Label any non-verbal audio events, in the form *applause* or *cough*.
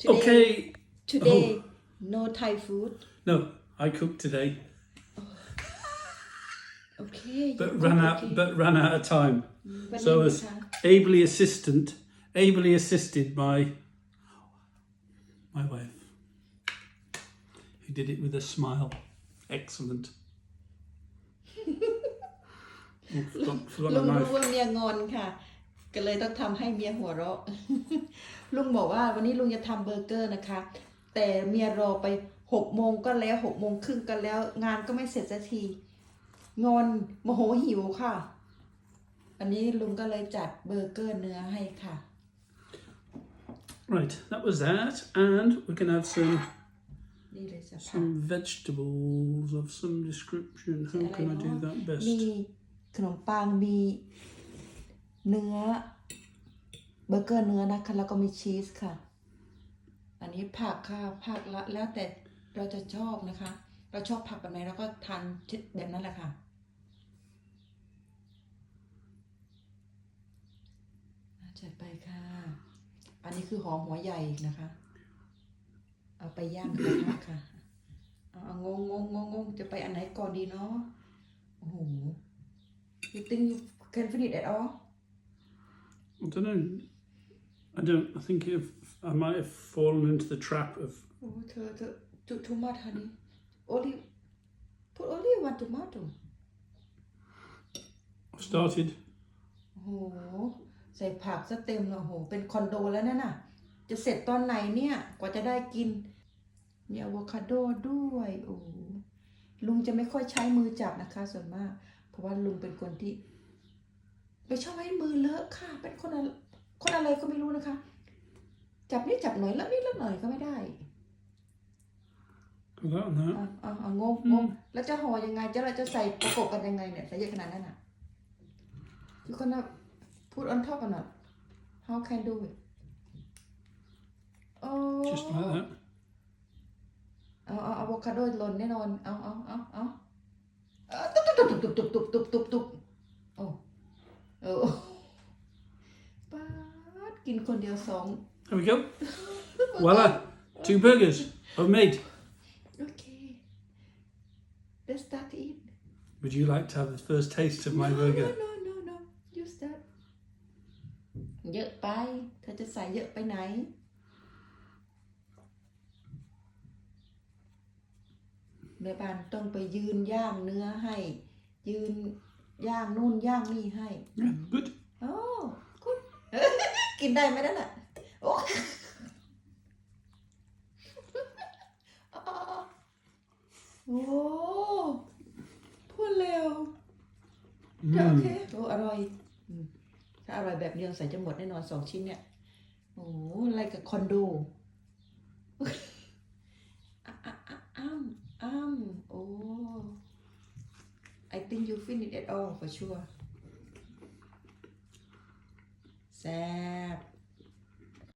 Today, Okay. Today, no Thai food. No, I cooked today, Okay. you but cook, ran out. okay. But ran out of time. วัน So I นี้ was นะคะ ably assistant, ably assisted by my wife, who did it with a smile. Excellent. *laughs* Oh, forgot, forgot ลุ a งรู้ knife. ว่าเมียงอนค่ะ ก็เลยต้องทำให้เมียหัวเราะ ลุงบอกว่าวันนี้ลุงจะทำเบอร์เกอร์นะคะ แต่เมียรอไปหกโมงก็แล้วหกโมงครึ่งก็แล้ว งานก็ไม่เสร็จสักที งอนโมโหหิวค่ะวันนี้ลุงก็เลยจัดเบอร์เกอร์เนื้อให้ค่ะ Right, that was that, and we can have some นี่เลยจ้ะค่ะ some vegetables of some description. How can I do that มี best? ขนมปังมี เนื้อเบอร์เกอร์เนื้อนะคะ แล้วก็มีชีสค่ะ อันนี้ผักค่ะผักละแล้วแต่เราจะชอบนะคะ เราชอบผักแบบไหนเราก็ทานแบบนั้นแหละค่ะจัดไปค่ะ อันนี้คือหอมหัวใหญ่นะคะ เอาไปย่างกระทะค่ะ เอางงงงงงจะไปอันไหนก่อนดีเนาะ โอ้โห you think you can finish it all I don't know. I don't. I think if I might have fallen into the trap of โอ้เธอเธอ too too much honey only put only one tomato I've started. โอ้โหใส่ผักซะเต็มเลยโอ้โห เป็นคอนโดแล้วนั่นน่ะ จะเสร็จตอนไหนเนี่ย กว่าจะได้กิน มีอะโวคาโดด้วย โอ้โหลุงจะไม่ค่อยใช้มือจับนะคะ ส่วนมาก เพราะว่าลุงเป็นคนที่ ไม่ชอบให้มือเลอะค่ะ เป็นคนอะไรคนอะไรก็ไม่รู้นะคะ จับนิดจับหน่อยแล้วนิดแล้วหน่อยก็ไม่ได้ Got that on that. เอาเอาเอางงงงแล้วจะห่อยังไง จะเราจะใส่ประกบกันยังไงเนี่ยใส่เยอะขนาดนั้นอะ you gonna put on top or not how can do it โอ้ Just like that. เอาเอาอะโวคาโดหล่นแน่นอน เอาเอาเอาเอาเอาตุ๊บตุ๊บตุ๊บตุ๊บตุ๊บตุ๊บตุ๊บตุ๊บโอ้ โอ้ป้าดกินคนเดียวสอง There we go. Voila, two burgers I've made. โอเค let's start to eat Would you like to have the first taste of my no, burger? No, no, no, no. You start. เยอะไป เธอจะใส่เยอะไปไหน แม่บ้านต้องไปยืนย่างเนื้อให้ ยืน ย่างนู่นย่างนี่ให้ Yeah, good. โอ้คุณ กินได้ไหมนั่นน่ะโอ้โอ้พูดเร็วแต่โอเคโอ้อร่อยอืมถ้าอร่อยแบบนี้ใส่จะหมดแน่นอนสองชิ้นเนี่ย โอ้อะไรกับคอนโดอะอะอะอ้ำอ้ำโอ้ I think you finish it all for sure แซ่บ